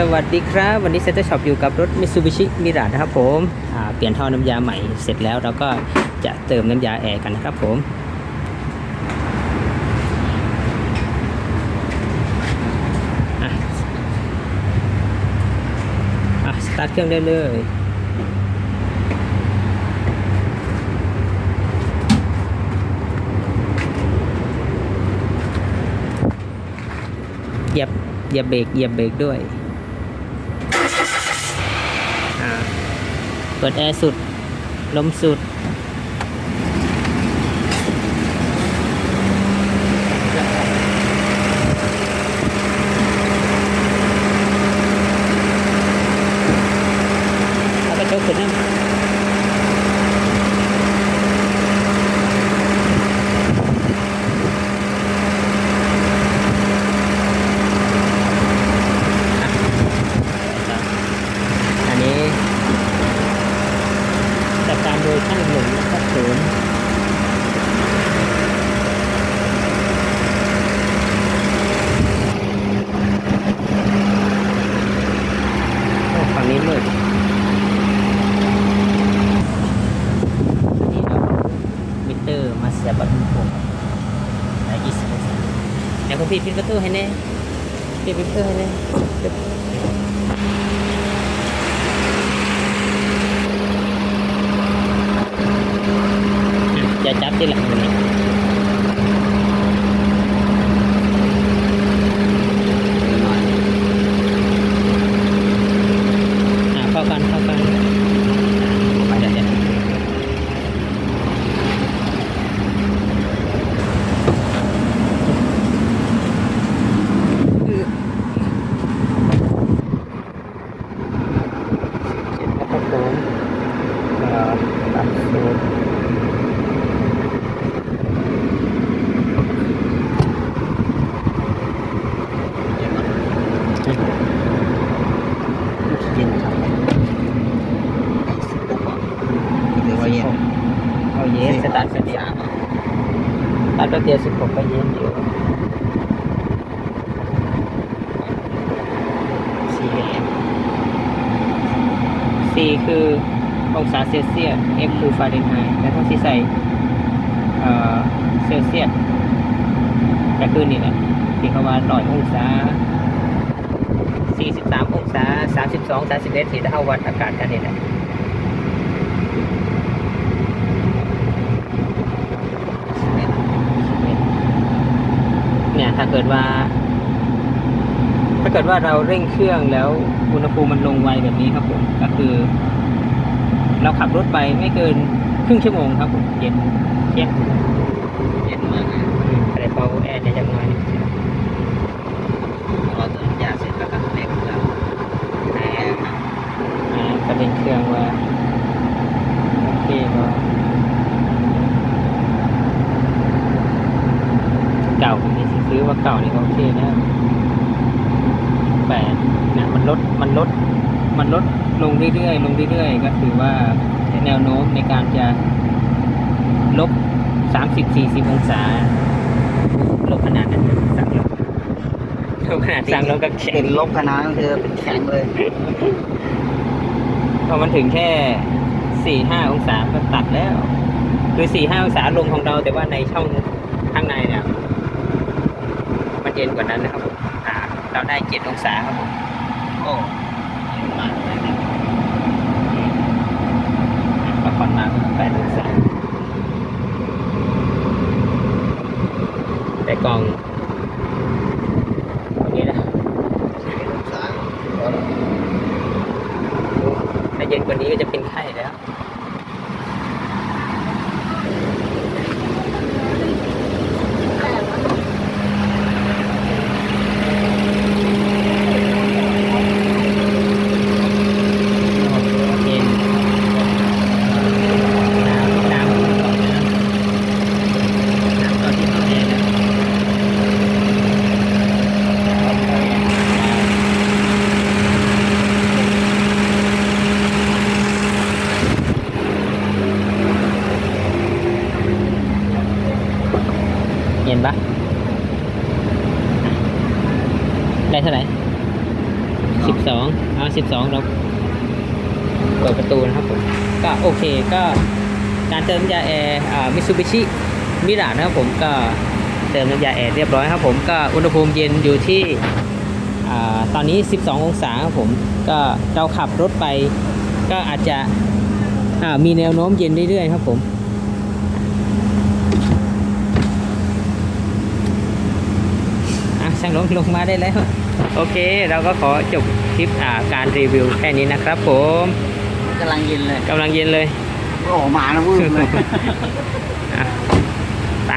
สวัสดีครับ วันนี้เซ็นเตอร์ช็อปอยู่กับรถ Mitsubishi m i r a นะครับผมเปลี่ยนท่อน้ำยาใหม่เสร็จแล้วเราก็จะเติมน้ำยาแอร์กันนะครับผมอะสตาร์ทเครื่องได้เลยเหยียบเหยียบเบรกเหยียบเบรกด้วยอ่า เปิดแอร์สุด ลมสุด แล้วก็ชกขึ้นนะอันนี้จัดการโดยช่างหนุ่มนะครับผมโอ้ฝั่งนี้มืด นี่เรามิเตอร์มาเสียบบัตรผมได้ยี่สิบองศา เดี๋ยวผมปิดปิดประตูให้แน่ปิดประตูให้แน่เดี๋ยวอย่าจับที่หลังนี้อ่าเข้ากันเข้ากันไปเดี๋ยวเดี๋ยว ครับผมอ่าตัดสูตรเย็นครับ หรือว่าเย็น เอา เย็นสตาร์ทเดียวตัดแป๊บเดียวสิบหกก็เย็นอยู่สี่เอ็ม C คือองศาเซลเซียส F คือฟาเรนไฮต์แต่ต้องที่ใส่เซลเซียสก็คือนี่แหละที่เขาว่าร้อยองศา43องศา32 31ที่ถ้าเอาวัดอากาศกันนี่แหละเนี่ย ถ้าเกิดว่า ถ้าเกิดว่าเราเร่งเครื่องแล้วอุณหภูมิมันลงไวแบบนี้ครับผม ก็คือ เราขับรถไปไม่เกินครึ่งชั่วโมงครับผมเย็นเทียบเย็นมากเลยอะไรเบาแอร์จะยังน้อย พอเติมยาเสร็จแล้วก็เล็กเครื่องแอร์ อ่าประเด็นเครื่องว่าโอเคก็เก่าผมนี่สิซื้อว่าเก่านี่ก็โอเคนะแต่เนี่ยมันลดมันลดมันลดลงเรื่อยๆลงเรื่อยๆ ก็คือว่าแนวโน้มในการจะลบสามสิบสี่สิบองศาลบขนาดนั้นเลยสั่งลบลบขนาดสั่งลบกับแข็เป็งนลบคณะก็คือเป็นแข็งเลยพอมันถึงแค่สี่ห้าองศาก็ตัดแล้ว คือสี่ห้าองศาลมของเราแต่ว่าในช่องข้างในเนี่ยมัน เย็นกว่านั้นนะครับผมอ่าเราได้เจ็ดองศาครับผมโอ้เย็นมากเลยนะก็ผ่อนมาแปดองศาแต่กล่องตรงนี้นะสี่องศาถ้าเย็นกว่านี้ก็จะเป็นไข้แล้ว เย็นน้ำน้ำน้ำตอนที่เขาแอร์นะเย็นปะได้เท่าไหร่ ร สิบสองเอาสิบสองเราเปิดประตูนะครับผมก็โอเคก็การเติมน้ำยาแอร์มิซูบิชิมิรานะครับผมก็เติมน้ำยาแอร์เรียบร้อยครับผมก็อุณหภูมิเย็นอยู่ที่อ่าตอนนี้ 12 องศาครับผมก็เราขับรถไปก็อาจจะอ่ามีแนวโน้มเย็นเรื่อยๆครับผมอะช่างลงลงมาได้แล้ว โอเค เราก็ขอจบคลิปอ่าการรีวิวแค่นี้นะครับผมกำลังเย็นเลยกำลังเย็นเลยออกมาแล้ววืบเลย อะไป